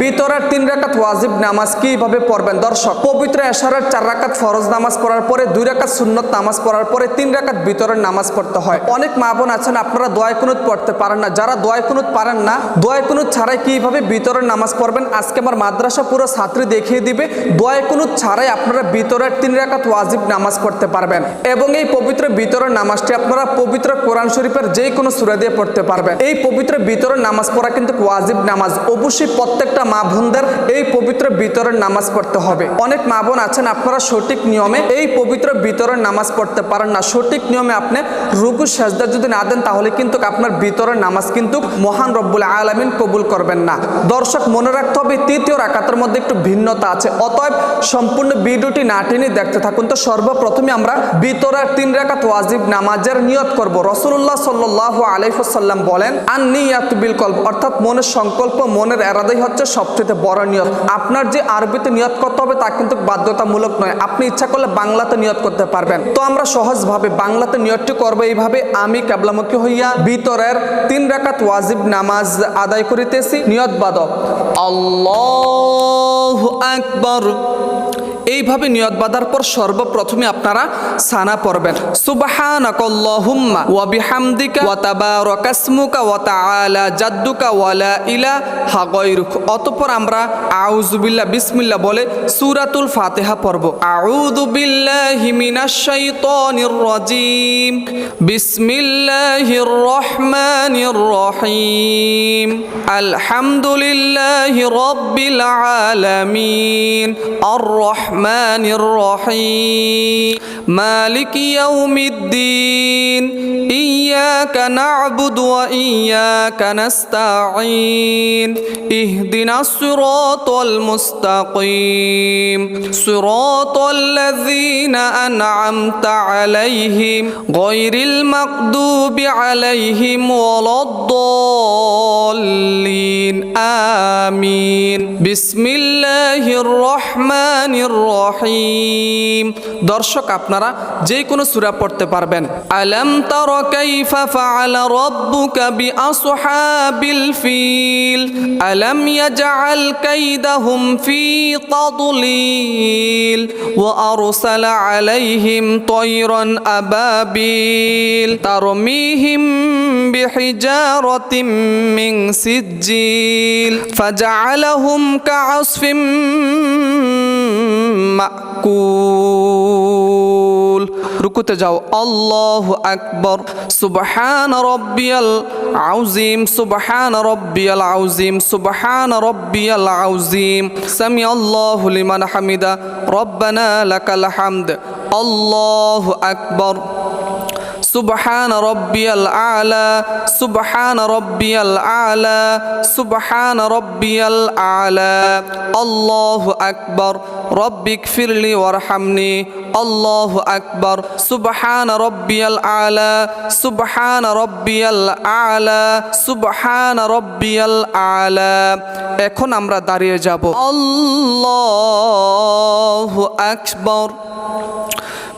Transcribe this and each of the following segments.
ভিতরের তিন রাকাত ওয়াজিব নামাজ কীভাবে পড়বেন? দর্শক, পবিত্র এশারের চার রাকাত ফরজ নামাজ পড়ার পরে, দুই রাকাত সুন্নত নামাজ পড়ার পরে, তিন রাকাত ভিতরের নামাজ পড়তে হয়। অনেক মা বোন আছেন, আপনারা দোয়া কুনুত পড়তে পারেন না। যারা দোয়া কুনুত পারেন না দোয়া কুনুত ছাড়াই কীভাবে ভিতরের নামাজ পড়বেন? আজকে আমার মাদ্রাসা পুরো ছাত্রী দেখিয়ে দিবে দোয়া কুনুত ছাড়াই আপনারা ভিতরের তিন রাকাত ওয়াজিব নামাজ পড়তে পারবেন। এবং এই পবিত্র ভিতরের নামাজটি আপনারা পবিত্র কোরআন শরীফের যে কোনো সুরা দিয়ে পড়তে পারবেন। এই পবিত্র ভিতরের নামাজ পড়া কিন্তু ওয়াজিব নামাজ। অবশ্যই প্রত্যেকটা মা বোনদের এই পবিত্র ভিতরের নামাজ পড়তে হবে। অনেক মা বোন আছেন, আপনারা সঠিক নিয়মে এই পবিত্র ভিতরের নামাজ পড়তে পারেন না। সঠিক নিয়মে আপনি রুকু সাজদা যদি না দেন, তাহলে কিন্তু আপনার ভিতরের নামাজ কিন্তু মহান রব্বুল আলামিন কবুল করবেন না। দর্শক, মনে রাখতে হবে তৃতীয় রাকাতের মধ্যে একটু ভিন্নতা আছে। অতএব সম্পূর্ণ ভিডিওটি না টেনে দেখতে থাকুন। তো সর্বপ্রথমে আমরা ভিতরের তিন রাকাত ওয়াজিব নামাজের নিয়ত করব। রসুল্লাহ সাল্লাহ আলাইসাল্লাম বলেন আর নিয়াত বিল কল্প অর্থাৎ মনের সংকল্প, মনের এরাদাই হচ্ছে সবচেয়ে বড় নিয়ত। আপনার যে আরবিতে নিয়ত করতে হবে তা কিন্তু বাধ্যতামূলক নয়। আপনি ইচ্ছা করলে বাংলাতে নিয়ত করতে পারবেন। তো আমরা সহজভাবে বাংলাতে নিয়তটি করব এইভাবে। আমি কেবলামুখী হইয়া ভিতরের তিন রাকাত ওয়াজিব নামাজ আদায় করিতেছি। নিয়ত বাদক। আল্লাহ আকবর। এইভাবে নিয়ত বাঁধার পর সর্বপ্রথমে আপনারা সানা পড়বেন। সুবহানাকাল্লাহুম্মা ওয়া বিহামদিকা ওয়া তাবারাকাসমুকা ওয়া তাআলা জাদ্দুকা ওয়া লা ইলাহা গায়রুক। অতঃপর আমরা আউযু বিল্লাহ বিসমিল্লাহ বলে সূরাতুল ফাতিহা পড়ব। আউযু বিল্লাহি মিনাশ শাইতানির রাজিম। বিসমিল্লাহির রহমানির রহিম। আলহামদুলিল্লাহি রাব্বিল আলামিন। আর الرحمن الرحيم. রহমানির রহিম মালিক ইয়াউমিদ্দিন ইয়্যাকা না'বুদু ওয়া ইয়্যাকা নাস্তাঈন ইহদিনাস সিরাতাল মুস্তাকিম সিরাতাল লাযীনা আন'আমতা আলাইহিম গায়রিল মাগদুবি আলাইহিম ওয়ালাদ-দাল্লিন আমিন বিসমিল্লাহির রহমানির রহিম দর্শক আপনারা যে কোনো সূরা পড়তে পারবেন। আলাম তারা কাইফা ফাআলা রাব্বুকা বিআসহাবিল ফিল। আলাম ইয়াজআল কাইদাহুম ফি তাদলিল। ওয়া আরসালা আলাইহিম তায়রান আবাবিল। তারমিহিম বিহিজারাতিম মিন সিজ্জিল। ফাজআলাহুম কাআসফিম মাকুল। রুকুতে যাও আল্লাহ আকবর সুবহান রব্বিয়াল আউজিম সুবহান রব্বিয়াল আউজিম সুবহান রব্বিয়াল আউজিম সামি আল্লাহু লিমান হামিদা রব্বানা লাকাল হামদ আল্লাহ আকবর سبحان ربي الأعلى سبحان ربي الأعلى سبحان ربي الأعلى الله أكبر রব্বিক ফিরলি ওয়ারহামনি। আল্লাহ আকবর। সুবহান রব্বিয়াল আলা। সুবহান রব্বিয়াল আলা। সুবহান রব্বিয়াল আলা। এখন আমরা দাঁড়িয়ে যাব। আল্লাহ আকবর।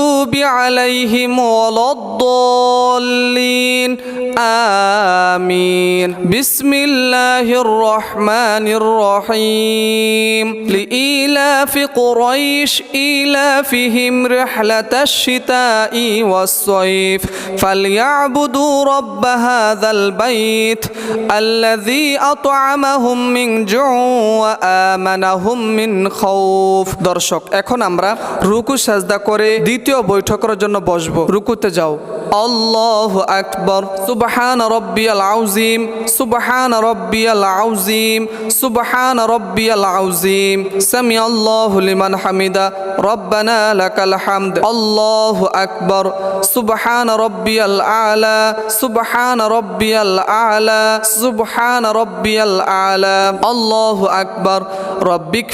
المغضوب عليهم ولا الضالين آمين بسم الله الرحمن الرحيم لإيلاف قريش إيلافهم رحلة الشتاء والصيف فليعبدوا رب هذا البيت الذي أطعمهم من جوع وآمنهم من خوف দর্শক এখন আমরা রুকু সাজদা করে দ্বিতীয় দ্বিতীয় বৈঠকের জন্য বসবো। রুকুতে যাও। আল্লাহ আকবর। সুবহান রব্বিয়াল আউজিম সুবহান রব্বিয়াল আউজিম সুবহান রব্বিয়াল আউজিম সামি আল্লাহু লিমান হামিদা। রব্বানা লাকাল হামদ। আল্লাহু আকবর। সুবহান রব্বিয়াল আলা। সুবহান রব্বিয়াল আলা। সুবহান রব্বিয়াল আলা। আল্লাহু আকবর। রব্বিক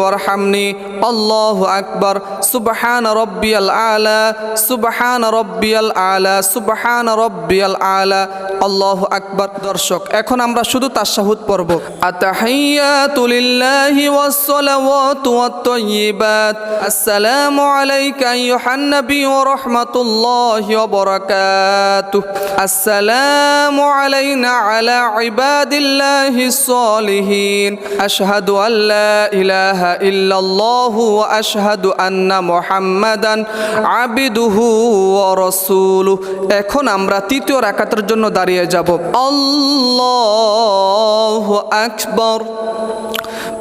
ওয়ারহামনি। আল্লাহু আকবর। সুবহান রব্বিয়াল আলা সুবহান রব্বিয়াল আলা, সুবহান রব্বিয়াল আলা, আল্লাহু আকবর। দর্শক, এখন আমরা শুধু তাশাহুদ পড়ব। আতাহিয়াতু লিল্লাহি ওয়াস সালাওয়াতু ওয়াত তাইয়্যিবাত আসসালামু আলাইকা আইয়ুহান নবী ওয়া রাহমাতুল্লাহি ওয়া বারাকাতুহু। আসসালামু আলাইনা আলা ইবাদিল্লাহিস সালিহিন আশহাদু আল লা ইলাহা ইল্লাল্লাহু ওয়া আশহাদু আন্না মুহাম্মাদান আবিদুহু ওয়া রাসূলুহু। এখন আমরা তৃতীয় রাকাতের জন্য দাঁড়িয়ে যাব। আল্লাহ আকবার।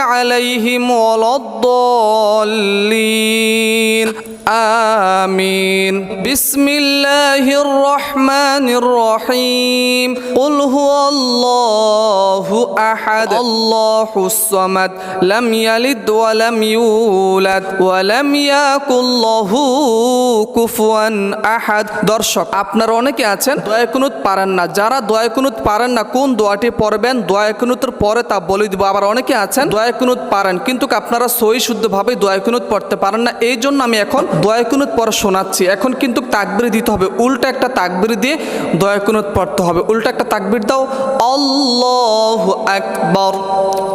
عليهم ولا الضالين. আমিন। বিসমিল্লাহির রহমানির রহিম কুল হুয়াল্লাহু আহাদ। আল্লাহুস সামাদ। লাম ইয়ালিদ ওয়া লাম ইউলাদ। ওয়া লাম ইয়াকুল লাহু কুফুয়ান আহাদ। দর্শক, আপনারা অনেকে আছেন, দয়া কুনুত পারেন না। যারা দয়া কুনুত পারেন না, কোন দোয়াটি পড়বেন? দয়া কুনুতের পরে তা বলে দিব। আবার অনেকে আছেন, দয়া কুনুত পারেন, কিন্তু আপনারা সহি শুদ্ধভাবে দয়া কুনুত পড়তে পারেন না। এই জন্য আমি এখন দয়া কুনুত পরে শোনাচ্ছি। এখন কিন্তু তাকবির দিতে হবে। উল্টা একটা তাকবির দিয়ে দয়া কুনুত পড়তে হবে। উল্টা একটা তাকবির দাও, আল্লাহ আকবর।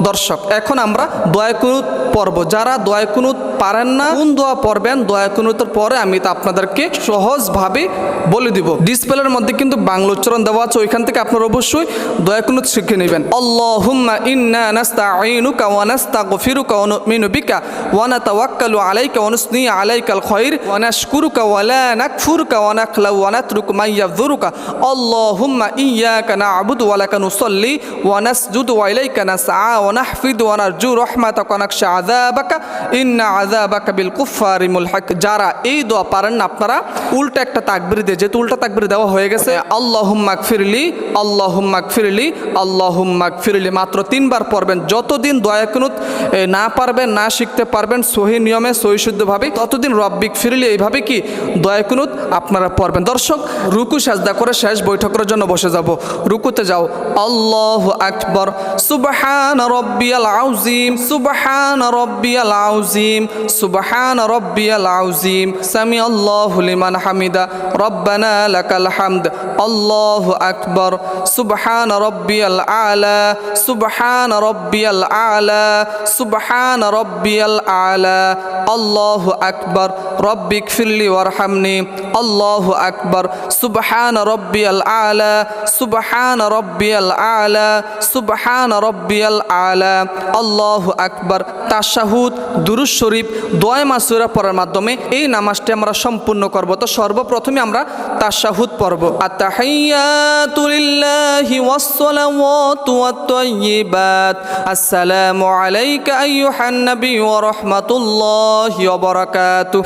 দর্শক, এখন আমরা দয়া কুনুত পড়ব। যারা দয়া কুনুত পারেন না, কোন দোয়া পড়বেন? দয়া কুনুতের পরে আমি তা আপনাদেরকে সহজভাবে বলে দিব। ডিসপ্লের মধ্যে কিন্তু বাংলা উচ্চারণ দেওয়া আছে। ওইখান থেকে আপনারা অবশ্যই দয়া কুনুত শিখে নেবেন। আল্লাহুম্মা ইন্না নাস্তাঈনুকা ওয়া নাস্তাগফিরুকা ওয়া নু'মিনু বিকা ওয়া নাতাওয়াক্কালু আলাইকা ওয়া নুসনি আলাইকাল খায়র ওয়া নাশকুরুকা ওয়া লা নাকফুরুকা ওয়া নাখলাউ ওয়া নাতরুকু মা ইয়াযুরুকা আল্লাহুম্মা ইয়্যাকা না'বুদু ওয়া লাকা নুসাল্লি ওয়া নাসজুদু ওয়া ইলাইকা নাসআ ওয়া নাহফিদু ওয়া নারজু রাহমাতাকা ওয়া নাখশা আযাবাকা। ইন্না আযাবাকা বিল কুফফারি মুলহাক। যারা এই দোয়া পারেন আপনারা উল্টা একটা তাকবির দিয়ে, যেহেতু উল্টা তাকবির দেওয়া হয়ে গেছে, আল্লাহুম্মা গফিরলি আল্লাহুম্মা গফিরলি আল্লাহুম্মা গফিরলি মাত্র তিনবার পড়বেন। যতদিন দয়া কুনুত না পারবেন, না শিখতে পারবেন, সহি নিয়মে, সহি শুদ্ধভাবে, ততদিন রব্বিক ফিরলি এইভাবে কি দয়া কুনুত আপনারা পড়বেন? দর্শক, রুকু সাজদা করে শেষ বৈঠকের জন্য বসে যাব। রুকুতে যাও। আল্লাহ আকবর। সুবহান রব্বিয়াল আউজিম সুবহান রব্বিয়াল আউজিম সুবহান রব্বিয়াল আউজিম সামি আল্লাহু লিমান হামিদা। রব্বানা লাকাল হামদ। আল্লাহু আকবর। সুবহান রব্বিয়াল আলা। সুবহান রব্বিয়াল আলা। সুবহান রব্বিয়াল আলা। আল্লাহু আকবর। রব্বিক ফিরলি ওয়ারহামনি। আল্লাহু আকবর। সুবহান রব্বিয়াল আলা। সুবহান রব্বিয়াল আলা। সুবহান রব্বিয়াল আলা। আল্লাহু আকবর। তাশাহুদ দুরুজ শরীফ, দোয়া মাসুরা পড়ার মাধ্যমে এই নামাজটি আমরা সম্পূর্ণ করব। তো সর্বপ্রথমে আমরা তাশাহুদ পড়ব। আত্তাহিয়াতু লিল্লাহি ওয়াস সালাওয়াতু ওয়াত তাইয়্যিবাত আসসালামু আলাইকা আইয়ুহান নবী ওয়া রাহমাতুল্লাহি ওয়া বারাকাতুহু।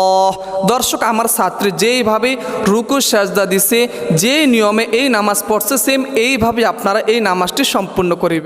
রহমতুল্লাহ দর্শক, আমার ছাত্রী যেইভাবে রুকু, সাজদা দিছে যে নিয়মে এই নামাজ পড়ছে সেম এইভাবে আপনারা এই নামাজটি সম্পূর্ণ করিবে।